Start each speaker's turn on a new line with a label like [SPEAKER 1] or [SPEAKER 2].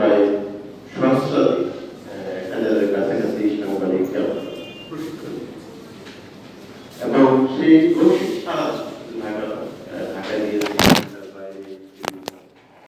[SPEAKER 1] প্রায় সহস্রাধিক হাজারের কাছাকাছি সাংবাদিককে এবং সেই প্রশিক্ষণ